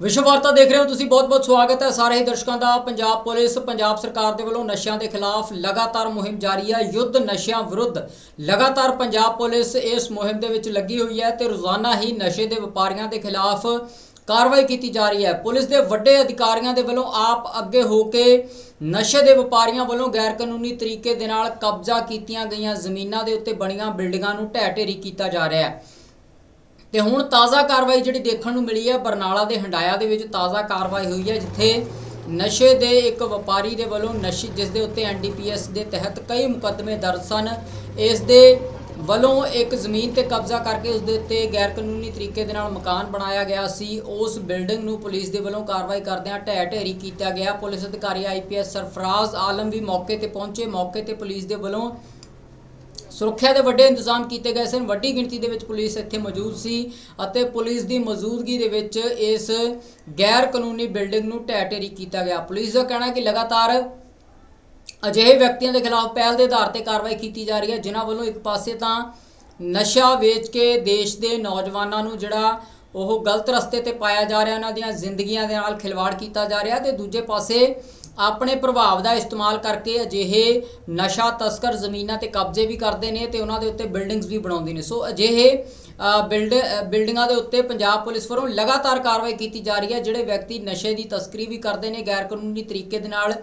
ਵਿਸ਼ਵ ਵਾਰਤਾ ਦੇਖ ਰਹੇ ਹੋ ਤੁਸੀਂ ਬਹੁਤ-ਬਹੁਤ ਸਵਾਗਤ ਹੈ ਸਾਰੇ ਹੀ ਦਰਸ਼ਕਾਂ ਦਾ। ਪੰਜਾਬ ਪੁਲਿਸ, ਪੰਜਾਬ ਸਰਕਾਰ ਦੇ ਵੱਲੋਂ ਨਸ਼ਿਆਂ ਦੇ ਖਿਲਾਫ ਲਗਾਤਾਰ ਮੁਹਿੰਮ ਜਾਰੀ ਹੈ, ਯੁੱਧ ਨਸ਼ਿਆਂ ਵਿਰੁੱਧ। ਲਗਾਤਾਰ ਪੰਜਾਬ ਪੁਲਿਸ ਇਸ ਮੁਹਿੰਮ ਦੇ ਵਿੱਚ ਲੱਗੀ ਹੋਈ ਹੈ ਤੇ ਰੋਜ਼ਾਨਾ ਹੀ ਨਸ਼ੇ ਦੇ ਵਪਾਰੀਆਂ ਦੇ ਖਿਲਾਫ ਕਾਰਵਾਈ ਕੀਤੀ ਜਾ ਰਹੀ ਹੈ। ਪੁਲਿਸ ਦੇ ਵੱਡੇ ਅਧਿਕਾਰੀਆਂ ਦੇ ਵੱਲੋਂ ਆਪ ਅੱਗੇ ਹੋ ਕੇ ਨਸ਼ੇ ਦੇ ਵਪਾਰੀਆਂ ਵੱਲੋਂ ਗੈਰ ਕਾਨੂੰਨੀ ਤਰੀਕੇ ਦੇ ਨਾਲ ਕਬਜ਼ਾ ਕੀਤੀਆਂ ਗਈਆਂ ਜ਼ਮੀਨਾਂ ਦੇ ਉੱਤੇ ਬਣੀਆਂ ਬਿਲਡਿੰਗਾਂ ਨੂੰ ਢਹਿ ਢੇਰੀ ਕੀਤਾ ਜਾ ਰਿਹਾ ਹੈ। ਤੇ ਹੁਣ ਤਾਜ਼ਾ ਕਾਰਵਾਈ ਜਿਹੜੀ ਦੇਖਣ ਨੂੰ ਮਿਲੀ ਹੈ ਬਰਨਾਲਾ ਦੇ ਹੰਡਾਇਆ ਦੇ ਵਿੱਚ ਤਾਜ਼ਾ ਕਾਰਵਾਈ ਹੋਈ ਹੈ ਜਿੱਥੇ ਨਸ਼ੇ ਦੇ ਇੱਕ ਵਪਾਰੀ ਦੇ ਵੱਲੋਂ ਨਸ਼ੇ, ਜਿਸ ਦੇ ਉੱਤੇ ਐਨਡੀਪੀਐਸ ਦੇ ਤਹਿਤ ਕਈ ਮੁਕੱਦਮੇ ਦਰਜ ਸਨ, ਇਸ ਦੇ ਵੱਲੋਂ ਇੱਕ ਜ਼ਮੀਨ ਤੇ ਕਬਜ਼ਾ ਕਰਕੇ ਉਸ ਦੇ ਉੱਤੇ ਗੈਰ ਕਾਨੂੰਨੀ ਤਰੀਕੇ ਦੇ ਨਾਲ ਮਕਾਨ ਬਣਾਇਆ ਗਿਆ ਸੀ। ਉਸ ਬਿਲਡਿੰਗ ਨੂੰ ਪੁਲਿਸ ਦੇ ਵੱਲੋਂ ਕਾਰਵਾਈ ਕਰਦਿਆਂ ਢਹਿ ਢੇਰੀ ਕੀਤਾ ਗਿਆ। ਪੁਲਿਸ ਅਧਿਕਾਰੀ ਆਈਪੀਐਸ ਸਰਫਰਾਜ਼ ਆਲਮ ਵੀ ਮੌਕੇ ਤੇ ਪਹੁੰਚੇ। ਮੌਕੇ ਤੇ ਪੁਲਿਸ ਦੇ ਵੱਲੋਂ ਸੁਰੱਖਿਆ ਦੇ ਵੱਡੇ ਇੰਤਜ਼ਾਮ ਕੀਤੇ ਗਏ ਸਨ। ਵੱਡੀ ਗਿਣਤੀ ਦੇ ਵਿੱਚ ਪੁਲਿਸ ਇੱਥੇ ਮੌਜੂਦ ਸੀ ਅਤੇ ਪੁਲਿਸ ਦੀ ਮੌਜੂਦਗੀ ਦੇ ਵਿੱਚ ਇਸ ਗੈਰ ਕਾਨੂੰਨੀ ਬਿਲਡਿੰਗ ਨੂੰ ਢਹਿ ਢੇਰੀ ਕੀਤਾ ਗਿਆ। ਪੁਲਿਸ ਦਾ ਕਹਿਣਾ ਕਿ ਲਗਾਤਾਰ ਅਜਿਹੇ ਵਿਅਕਤੀਆਂ ਦੇ ਖਿਲਾਫ ਪਹਿਲ ਦੇ ਆਧਾਰ ਤੇ ਕਾਰਵਾਈ ਕੀਤੀ ਜਾ ਰਹੀ ਹੈ, ਜਿਨ੍ਹਾਂ ਵੱਲੋਂ ਇੱਕ ਪਾਸੇ ਤਾਂ ਨਸ਼ਾ ਵੇਚ ਕੇ ਦੇਸ਼ ਦੇ ਨੌਜਵਾਨਾਂ ਨੂੰ ਜਿਹੜਾ ਉਹ ਗਲਤ ਰਸਤੇ ਤੇ ਪਾਇਆ ਜਾ ਰਿਹਾ, ਉਹਨਾਂ ਦੀਆਂ ਜ਼ਿੰਦਗੀਆਂ ਦੇ ਨਾਲ ਖਿਲਵਾੜ ਕੀਤਾ ਜਾ ਰਿਹਾ ਤੇ ਦੂਜੇ ਪਾਸੇ ਆਪਣੇ ਪ੍ਰਭਾਵ ਦਾ ਇਸਤੇਮਾਲ ਕਰਕੇ ਅਜਿਹੇ ਨਸ਼ਾ ਤਸਕਰ ਜ਼ਮੀਨਾਂ ਤੇ ਕਬਜ਼ੇ ਵੀ ਕਰਦੇ ਨੇ ਤੇ ਉਹਨਾਂ ਦੇ ਉੱਤੇ ਬਿਲਡਿੰਗਸ ਵੀ ਬਣਾਉਂਦੇ ਨੇ। ਸੋ ਅਜਿਹੇ ਬਿਲਡ ਬਿਲਡਿੰਗਾਂ ਦੇ ਉੱਤੇ ਪੰਜਾਬ ਪੁਲਿਸ ਵੱਲੋਂ ਲਗਾਤਾਰ ਕਾਰਵਾਈ ਕੀਤੀ ਜਾ ਰਹੀ ਹੈ, ਜਿਹੜੇ ਵਿਅਕਤੀ ਨਸ਼ੇ ਦੀ ਤਸਕਰੀ ਵੀ ਕਰਦੇ ਨੇ ਗੈਰ ਕਾਨੂੰਨੀ ਤਰੀਕੇ ਦੇ ਨਾਲ।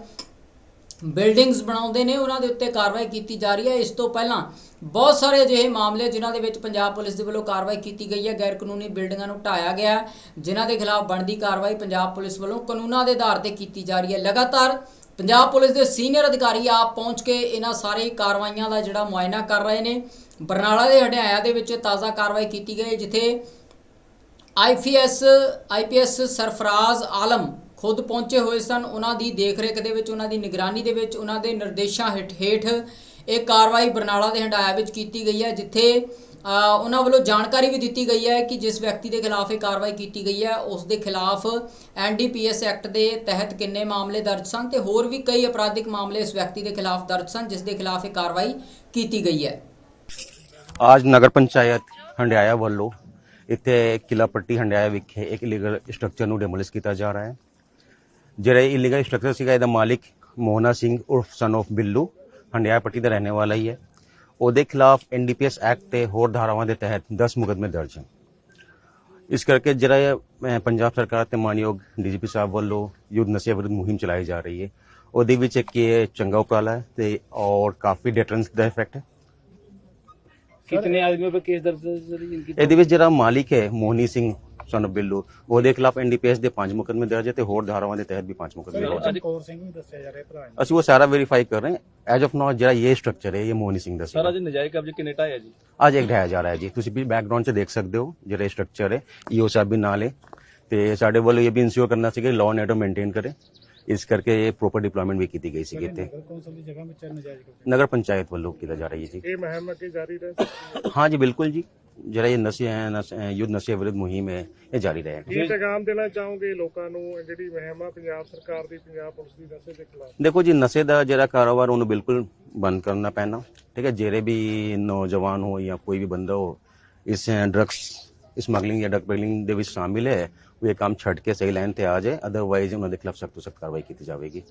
ਬਿਲਡਿੰਗਸ ਬਣਾਉਂਦੇ ਨੇ ਉਹਨਾਂ ਦੇ ਉੱਤੇ ਕਾਰਵਾਈ ਕੀਤੀ ਜਾ ਰਹੀ ਹੈ। ਇਸ ਤੋਂ ਪਹਿਲਾਂ ਬਹੁਤ ਸਾਰੇ ਅਜਿਹੇ ਮਾਮਲੇ ਜਿਨ੍ਹਾਂ ਦੇ ਵਿੱਚ ਪੰਜਾਬ ਪੁਲਿਸ ਦੇ ਵੱਲੋਂ ਕਾਰਵਾਈ ਕੀਤੀ ਗਈ ਹੈ। ਗੈਰ ਕਾਨੂੰਨੀ ਬਿਲਡਿੰਗਾਂ ਨੂੰ ਢਾਇਆ ਗਿਆ ਜਿਨ੍ਹਾਂ ਦੇ ਖਿਲਾਫ ਬਣਦੀ ਕਾਰਵਾਈ ਪੰਜਾਬ ਪੁਲਿਸ ਵੱਲੋਂ ਕਾਨੂੰਨਾਂ ਦੇ ਆਧਾਰ ਤੇ ਕੀਤੀ ਜਾ ਰਹੀ ਹੈ। ਲਗਾਤਾਰ ਪੰਜਾਬ ਪੁਲਿਸ ਦੇ ਸੀਨੀਅਰ ਅਧਿਕਾਰੀ ਆਪ ਪਹੁੰਚ ਕੇ ਇਹਨਾਂ ਸਾਰੇ ਕਾਰਵਾਈਆਂ ਦਾ ਜਿਹੜਾ ਮੁਆਇਨਾ ਕਰ ਰਹੇ ਨੇ ਬਰਨਾਲਾ ਦੇ ਹਡਿਆਇਆ ਦੇ ਵਿੱਚ ਤਾਜ਼ਾ ਕਾਰਵਾਈ ਕੀਤੀ ਗਈ ਹੈ, ਜਿੱਥੇ ਆਈਪੀਐਸ ਆਈਪੀਐਸ ਸਰਫਰਾਜ਼ ਆਲਮ ਖੁਦ ਪਹੁੰਚੇ ਹੋਏ ਸਨ। ਉਹਨਾਂ ਦੀ ਦੇਖਰੇਖ ਦੇ ਵਿੱਚ, ਉਹਨਾਂ ਦੀ ਨਿਗਰਾਨੀ ਦੇ ਵਿੱਚ, ਉਹਨਾਂ ਦੇ ਨਿਰਦੇਸ਼ਾਂ ਹੇਠ ਹੇਠ ਇਹ ਕਾਰਵਾਈ ਬਰਨਾਲਾ ਦੇ ਹੰਡਾਇਆ ਵਿੱਚ ਕੀਤੀ ਗਈ ਹੈ, ਜਿੱਥੇ ਉਹਨਾਂ ਵੱਲੋਂ ਜਾਣਕਾਰੀ ਵੀ ਦਿੱਤੀ ਗਈ ਹੈ ਕਿ ਜਿਸ ਵਿਅਕਤੀ ਦੇ ਖਿਲਾਫ ਇਹ ਕਾਰਵਾਈ ਕੀਤੀ ਗਈ ਹੈ, ਉਸ ਦੇ ਖਿਲਾਫ ਐਨਡੀਪੀਐਸ ਐਕਟ ਦੇ ਤਹਿਤ ਕਿੰਨੇ ਮਾਮਲੇ ਦਰਜ ਸਨ ਤੇ ਹੋਰ ਵੀ ਕਈ ਅਪਰਾਧਿਕ ਮਾਮਲੇ ਇਸ ਵਿਅਕਤੀ ਦੇ ਖਿਲਾਫ ਦਰਜ ਸਨ, ਜਿਸ ਦੇ ਖਿਲਾਫ ਇਹ ਕਾਰਵਾਈ ਕੀਤੀ ਗਈ ਹੈ। ਅੱਜ ਨਗਰ ਪੰਚਾਇਤ ਹੰਡਿਆਇਆ ਵੱਲੋਂ ਇੱਥੇ ਕਿਲਾ ਪੱਟੀ ਹੰਡਿਆਇਆ ਵਿਖੇ ਇੱਕ ਇਲੀਗਲ ਸਟਰਕਚਰ ਨੂੰ ਡੈਮੋਲਿਸ਼ ਕੀਤਾ ਜਾ ਰਿਹਾ ਹੈ। ਜਿਹੜਾ ਇਲੀਗਲ ਸਟਰਕਚਰ ਸੀਗਾ ਇਹਦਾ ਮਾਲਿਕ ਮੋਹਨਾ ਸਿੰਘ ਉਰਫ ਸਨ ਆਫ ਬਿੱਲੂ ਹੰਡਿਆਇਆ ਪੱਟੀ ਦਾ ਰਹਿਣੇ ਵਾਲਾ ਹੀ ਹੈ। ਉਹਦੇ ਖਿਲਾਫ ਐਨਡੀਪੀਐਸ ਐਕਟ ਤੇ ਹੋਰ ਧਾਰਾਵਾਂ ਦੇ ਤਹਿਤ 10 ਮੁਕਦਮੇ ਦਰਜ ਹਨ। ਇਸ ਕਰਕੇ ਜਿਹੜਾ ਪੰਜਾਬ ਸਰਕਾਰ ਤੇ ਮਾਨਯੋਗ ਡੀਜੀਪੀ ਸਾਹਿਬ ਵੱਲੋਂ ਯੁੱਧ ਨਸ਼ੇ ਵਿਰੁੱਧ ਮੁਹਿੰਮ ਚਲਾਈ ਜਾ ਰਹੀ ਹੈ। ਉਹਦੇ ਵਿੱਚ ਇੱਕ ਇਹ ਚੰਗਾ ਉਪਰਾਲਾ ਹੈ ਤੇ ਔਰ ਕਾਫੀ ਡਿਟਰੈਂਸ ਦਾ ਇਫੈਕਟ ਹੈ। ਕਿੰਨੇ ਆਦਮੀਆਂ ਪਰ ਕੇਸ ਦਰਜ ਹੈ ਇਹਦੇ ਵਿੱਚ ਜਿਹੜਾ ਮਾਲਿਕ ਹੈ ਮੋਹਨੀ ਸਿੰਘ ਸਨ ਬਿੱਲੂ ਉਹਦੇ ਖਿਲਾਫ ਐਨਡੀਪੀਐਸ ਦੇ 5 ਮੁਕਦਮੇ ਦਰਜ ਹੈ ਤੇ ਹੋਰ ਧਾਰਾਵਾਂ ਦੇ ਤਹਿਤ ਵੀ 5 ਮੁਕਦਮੇ ਦਰਜ ਹੈ। ਕੋਰ ਸਿੰਘ ਵੀ ਦੱਸਿਆ ਜਾ ਰਿਹਾ ਭਰਾ ਨੇ ਅਸੀਂ ਉਹ ਸਾਰਾ ਵੈਰੀਫਾਈ ਕਰ ਰਹੇ ਹਾਂ। ਐਜ ਆਫ ਨਾਓ ਜਿਹੜਾ ਇਹ ਸਟਰਕਚਰ ਹੈ ਇਹ ਮੋਹਨੀ ਸਿੰਘ ਦਾ ਸੀ। ਸਰ ਅੱਜ ਨਜਾਇਜ਼ ਕਬਜ਼ੇ ਕਿੰਨੇ ਟਾਇਆ ਜੀ? ਅੱਜ ਇੱਕ ਢਾਇਆ ਜਾ ਰਿਹਾ ਹੈ ਜੀ। ਤੁਸੀਂ ਵੀ ਬੈਕਗ੍ਰਾਉਂਡ 'ਚ ਦੇਖ ਸਕਦੇ ਹੋ ਜਿਹੜਾ ਸਟਰਕਚਰ ਹੈ। ਈਓ ਸਾਹਿਬ ਵੀ ਨਾਲ ਹੈ। ਤੇ ਸਾਡੇ ਵੱਲੋਂ ਇਹ ਵੀ ਇਨਸ਼ੋਰ ਕਰਨਾ ਸੀ ਕਿ ਲਾਅ ਐਂਡ ਆਰਡਰ ਮੇਨਟੇਨ ਕਰੇ। ਇਸ ਕਰਕੇ ਇਹ ਪ੍ਰੋਪਰ ਡਿਪਲੋਇਮੈਂਟ ਵੀ ਕੀਤੀ ਗਈ ਸੀ ਇੱਥੇ। ਨਗਰ ਪੰਚਾਇਤ ਵੱਲੋਂ ਕੀਤਾ ਜਾ ਰਹੀ ਹੈ ਜੀ। ਇਹ ਮਹਿਮ ਅੱਗੇ ਜਾਰੀ ਰਹੇ ਹਾਂ ਜੀ ਬਿਲਕੁਲ ਜੀ। ਜਿਹੜਾ ਇਹ ਨਸ਼ੇ ਹੈ ਨਸ਼- ਅਹ ਯੁੱਧ ਨਸ਼ੇ ਵਿਰੁੱਧ ਮੁਹਿੰਮ ਹੈ ਇਹ ਜਾਰੀ ਰਹੇਗਾ। ਕੀ ਪੈਗਾਮ ਦੇਣਾ ਚਾਹੋਗੇ ਲੋਕਾਂ ਨੂੰ? ਇਹ ਜਿਹੜੀ ਮੁਹਿੰਮ ਆ ਪੰਜਾਬ ਸਰਕਾਰ ਦੀ ਪੰਜਾਬ ਪੁਲਿਸ ਦੀ ਨਸ਼ੇ ਦੇ ਖਿਲਾਫ। ਦੇਖੋ ਜੀ ਨਸ਼ੇ ਦਾ ਜਿਹੜਾ ਕਾਰੋਬਾਰ ਉਹਨੂੰ ਬਿਲਕੁਲ ਬੰਦ ਕਰਨਾ ਪੈਣਾ ਠੀਕ ਹੈ ਜਿਹੜੇ ਵੀ ਨੌਜਵਾਨ ਹੋ ਜਾਂ ਕੋਈ ਵੀ ਬੰਦਾ ਹੋ ਇਸ ਡਰੱਗਸ ਸਮਗਲਿੰਗ ਜਾਂ ਡਰਗ ਦੇ ਵਿੱਚ ਸ਼ਾਮਿਲ ਹੈ ਉਹ ਇਹ ਕੰਮ ਛੱਡ ਕੇ ਸਹੀ ਲਾਈਨ ਤੇ ਆ ਜਾਏ ਅਦਰਵਾਈਜ਼ ਉਹਨਾਂ ਦੇ ਖਿਲਾਫ ਸਖਤ ਤੋਂ ਸਖਤ ਕਾਰਵਾਈ ਕੀਤੀ ਜਾਵੇਗੀ।